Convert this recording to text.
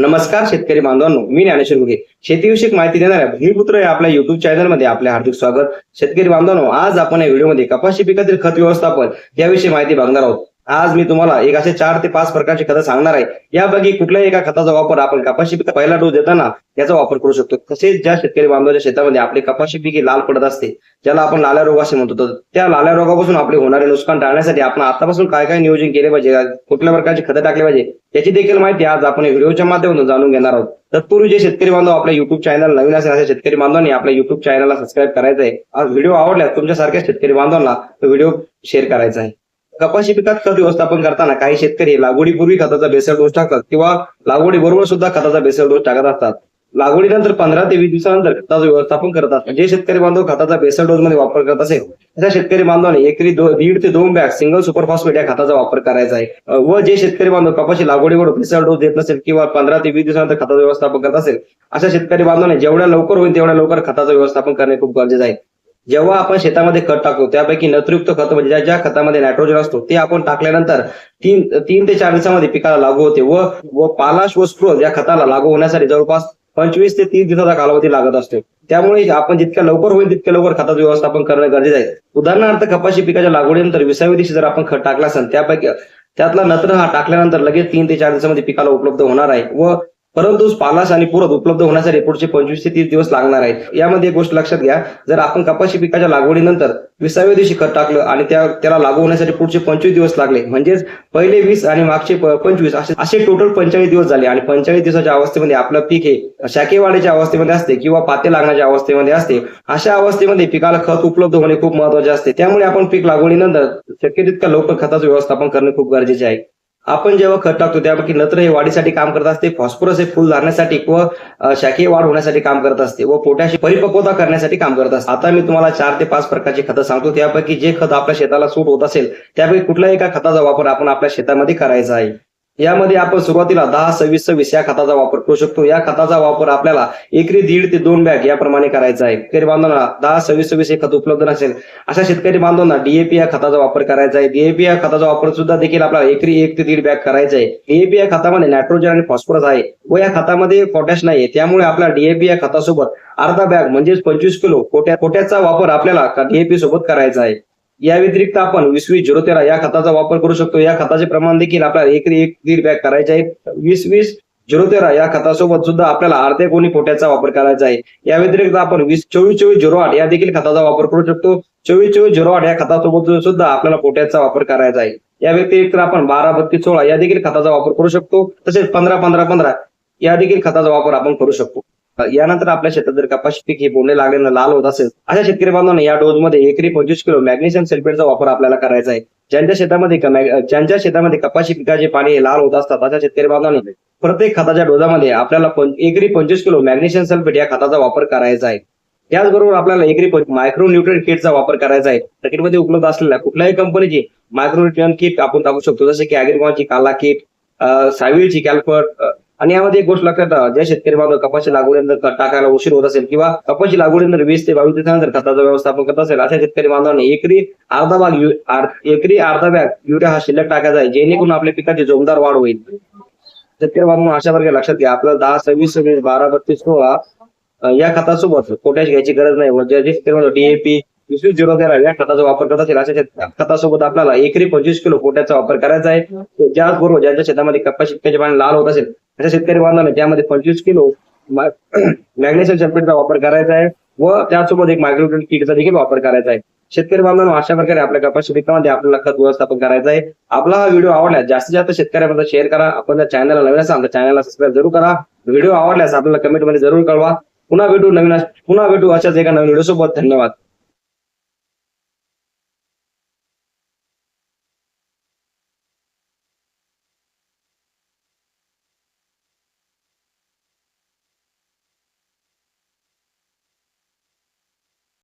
नमस्कार शेतकरी बांधवांनो मी ज्ञानेश्वर गुगे शेतीविषयक माहिती देणाऱ्या भूमिपुत्र या आपल्या युट्यूब चॅनलमध्ये आपले हार्दिक स्वागत. शेतकरी बांधवांनो आज आपण या व्हिडिओमध्ये कपाशी पिकातील खत व्यवस्थापन याविषयी माहिती बघणार आहोत. आज मी तुम्हाला एक असे चार ते पाच प्रकारची खतं सांगणार आहे. यापैकी कुठल्याही एका खताचा वापर आपण कपाशी पिक पहिला डोस देताना याचा वापर करू शकतो. तसेच ज्या शेतकरी बांधवाच्या शेतामध्ये आपली कपाशी पिके लाल पडत असते ज्याला आपण लाल्या रोग असे म्हणतो त्या लाल्या रोगापासून आपले होणारे नुकसान टाळण्यासाठी आपण आतापासून काय काय नियोजन केले पाहिजे कुठल्या प्रकारची खतं टाकली पाहिजे याची देखील माहिती आज आपण व्हिडिओच्या माध्यमातून जाणून घेणार आहोत. तत्पूर्वी जे शेतकरी बांधव आपल्या युट्यूब चॅनल नवीन असेल अशा शेतकरी बांधवांनी आपल्या युट्यूब चॅनलला सबस्क्राईब करायचं आहे आज व्हिडिओ आवडल्यास तुमच्यासारख्या शेतकरी बांधवांना तो व्हिडिओ शेअर करायचा आहे. कपाशी पिकात खत व्यवस्थापन करताना काही शेतकरी लागवडीपूर्वी खताचा बेसल डोस टाकतात किंवा लागवडी बरोबर सुद्धा खताचा बेसल डोस टाकत असतात. लागवडीनंतर पंधरा ते वीस दिवसानंतर खताचं व्यवस्थापन करत असतात. जे शेतकरी बांधव खताचा बेसल डोस मध्ये वापर करत असेल त्या शेतकरी बांधवांनी एकरी दीड ते दोन बॅग सिंगल सुपर फॉस्फेट या खताचा वापर करायचा आहे. व जे शेतकरी बांधव कपाशी लागवडीवर बेसल डोस देत नसेल किंवा पंधरा ते वीस दिवसानंतर खताचं व्यवस्थापन करत असेल अशा शेतकरी बांधवांनी जेवढ्या लवकर होईल तेवढ्या लवकर खताचं व्यवस्थापन करणे खूप गरजेचं आहे. जेव्हा आपण शेतामध्ये खत टाकतो त्यापैकी नत्रयुक्त खत म्हणजे ज्या- ज्या खतामध्ये नायट्रोजन असतो ते आपण टाकल्यानंतर तीन तीन ते चार दिवसामध्ये पिकाला लागू होते व व पालाश व स्प्रोज या खताला लागू होण्यासाठी जवळपास पंचवीस ते तीस दिवसाचा कालावधी लागत असतो. त्यामुळे आपण जितक्या लवकर होईल तितक्या लवकर खताचं व्यवस्थापन करणं गरजेचं आहे. उदाहरणार्थ कपाशी पिकाच्या लागवडीनंतर विसाव्या दिवशी जर आपण खत टाकला असेल त्यापैकी त्यातला नत्र हा टाकल्यानंतर लगेच तीन ते चार दिवसामध्ये पिकाला उपलब्ध होणार आहे व परंतु पालास आणि पुरत उपलब्ध होण्यासाठी पुढचे पंचवीस ते तीस दिवस लागणार आहेत. यामध्ये एक गोष्ट लक्षात घ्या जर आपण कपाशी पिकाच्या लागवडीनंतर विसाव्या दिवशी खत टाकलं आणि त्या त्याला लागू होण्यासाठी पुढचे पंचवीस दिवस लागले म्हणजेच पहिले वीस आणि मागचे पंचवीस असे असे टोटल पंचेचाळीस दिवस झाले आणि पंचेचाळीस दिवसाच्या अवस्थेमध्ये आपलं पीक हे शाकेवाडीच्या अवस्थेमध्ये असते किंवा पाते लागण्याच्या अवस्थेमध्ये असते. अशा अवस्थेमध्ये पिकाला खत उपलब्ध होणे खूप महत्त्वाचे असते. त्यामुळे आपण पीक लागवडीनंतर शक्य तितक्या लवकर खताचं व्यवस्थापन करणे खूप गरजेचे आहे. आपण जेव्हा खत टाकतो त्यापैकी नत्र हे वाढीसाठी काम करत असते फॉस्फरस हे फुल धरण्यासाठी व अ, शाखीय वाढ होण्यासाठी काम करत असते व पोटॅशियम परिपक्वता करण्यासाठी काम करत असते. आता मी तुम्हाला चार ते पाच प्रकारची खतं सांगतो. त्यापैकी जे खत आपल्या शेताला सूट होत असेल त्यापैकी कुठल्याही एका खताचा वापर आपण आपल्या शेतामध्ये करायचा आहे. यामध्ये आपण सुरुवातीला दहा सव्वीस सव्वीस या खताचा वापर करू शकतो. या खताचा वापर आपल्याला एकरी दीड ते दोन बॅग याप्रमाणे करायचा आहे. शेतकरी बांधवांना दहा सव्वीस सव्वीस हे खत उपलब्ध नसेल अशा शेतकरी बांधवांना डीएपी या खताचा वापर करायचा आहे. डीएपी या खताचा वापर सुद्धा देखील आपल्याला एकरी एक ते दीड बॅग करायचा आहे. डीएपी या खतामध्ये नायट्रोजन आणि फॉस्फरस आहे व या खतामध्ये पोटॅश नाही त्यामुळे आपल्या डीएपी या खतासोबत अर्धा बॅग म्हणजेच पंचवीस किलो कोट्या कोट्याचा वापर आपल्याला डीएपी सोबत करायचा आहे. या व्यतिरिक्त आपण वीस वीस झिरो तेरा या खताचा वापर करू शकतो. या खताचे प्रमाण देखील आपल्याला एकरी एक दीड बॅग करायचे आहे. वीस वीस झिरो तेरा या खतासोबत सुद्धा आपल्याला अर्धे कोणी पोट्याचा वापर करायचा आहे. या व्यतिरिक्त आपण वीस चोवीस चोवीस झिरो आठ या देखील खताचा वापर करू शकतो. चोवीस चोवीस झिरो आठ या खतासोबत सुद्धा आपल्याला पोट्याचा वापर करायचा आहे. या व्यतिरिक्त आपण बारा बत्तीस सोळा या देखील खताचा वापर करू शकतो. तसेच पंधरा पंधरा पंधरा या देखील खताचा वापर आपण करू शकतो. यानंतर आपल्या शेतात जर कपाशी पीक हे बोंडे लागल्यानं लाल होत असेल अशा शेतकरी बांधवांना या डोजमध्ये एकरी पंचवीस किलो मॅग्नेशियम सल्फेटचा वापर आपल्याला करायचा आहे. ज्यांच्या शेतामध्ये ज्यांच्या शेतामध्ये कपाशी पिकाचे पाणी हे लाल होत असतात अशा शेतकरी बांधवांनी प्रत्येक खताच्या डोजामध्ये आपल्याला एकरी पंचवीस किलो मॅग्नेशियम सल्फेट या खताचा वापर करायचा आहे. त्याचबरोबर आपल्याला एकरी मायक्रो न्यूट्रन किटचा वापर करायचा आहे. मार्केटमध्ये उपलब्ध असलेल्या कुठल्याही कंपनीची मायक्रो न्यूट्रन किट आपण टाकू शकतो जसे की अॅग्रिकॉनची काला किट साविलची कॅल्फर आणि यामध्ये एक गोष्ट लक्षात ठेवा ज्या शेतकरी बांधव कपाशी लागवडीनंतर टाकायला उशीर होत असेल किंवा कपाशी लागवडीनंतर वीस ते बावीस दिवसानंतर खताचं व्यवस्थापन करत असेल अशा शेतकरी बांधवांनी एकरी अर्धा भाग एकरी अर्धा बॅग युरिया हा शिल्लक टाकायचा आहे जेणेकरून आपल्या पिकाची जोमदार वाढ होईल. शेतकरी बांधव अशा प्रकारे लक्षात घ्या आपल्याला दहा सव्वीस सव्वीस बारा बत्तीस सोळा या खतासोबत पोटॅश घ्यायची गरज नाही. म्हणजे जे शेतकरी बांधव डीएपी वीस झिरो तेरा या खताचा वापर करत असेल अशा खतासोबत आपल्याला एकरी पंचवीस किलो पोट्याचा वापर करायचा आहे. त्याचबरोबर ज्यांच्या शेतामध्ये कपाशी पिकाचे पाणी लाल होत असेल अशा शेतकरी बांधवांना त्यामध्ये पंचवीस किलो मॅग्नेशियम सल्फेटचा वापर करायचा आहे व त्यासोबत एक मायक्रोट्रेन किटचा देखील वापर करायचा आहे. शेतकरी बांधवांना अशा प्रकारे आपल्या कपाशी पिकामध्ये आपल्याला खत व्यवस्थापन करायचं आहे. आपला हा व्हिडिओ आवडला जास्तीत जास्त शेतकऱ्यांपर्यंत शेअर करा. आपण जर चॅनलला नवीन असाल तर चॅनलला सबस्क्राईब जरूर करा. व्हिडिओ आवडल्यास आपल्याला कमेंटमध्ये जरूर कळवा. पुन्हा भेटू नवीन पुन्हा भेटू अशाच एका नवीन व्हिडिओ सोबत. धन्यवाद.